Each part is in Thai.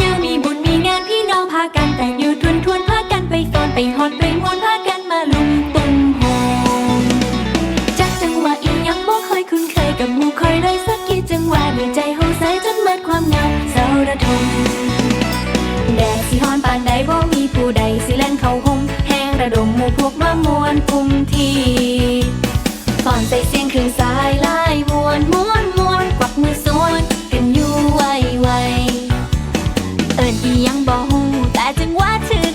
งานมีบุญมีงานพี่น้องพากันแต่อยู่ทวนทวนพากันไปตอนไปฮอนไปวนพากันมาลุมตุ้มโฮมจากจังหวะอีหยังบ่เคยคุ้นเคยกับมู่คอยเลย พวกมะมวนกลุ่มทีฟอนใส่เสียงครึ่งสายลายมวนม้วนม้วนกวักมือสวนกันอยู่ไวไวเอิญอียังบ่หูแต่จังว่าถึง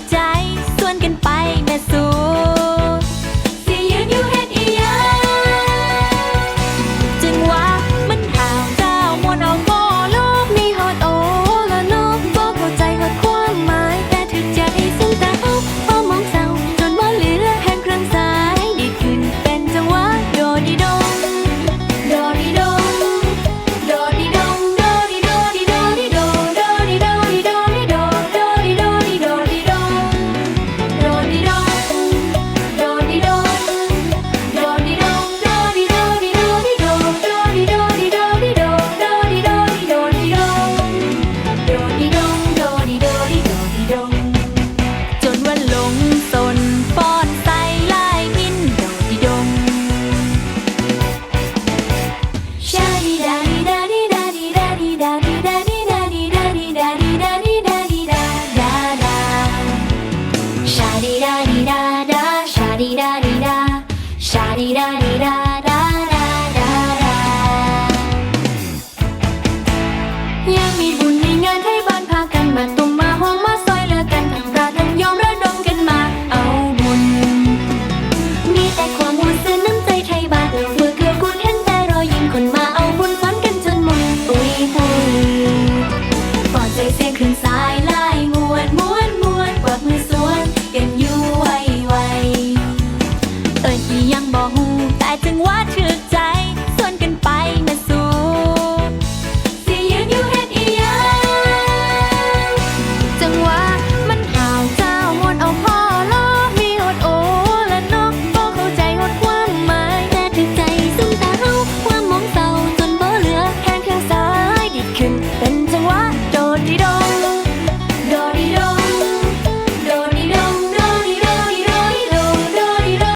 Sha-di-da-di-da.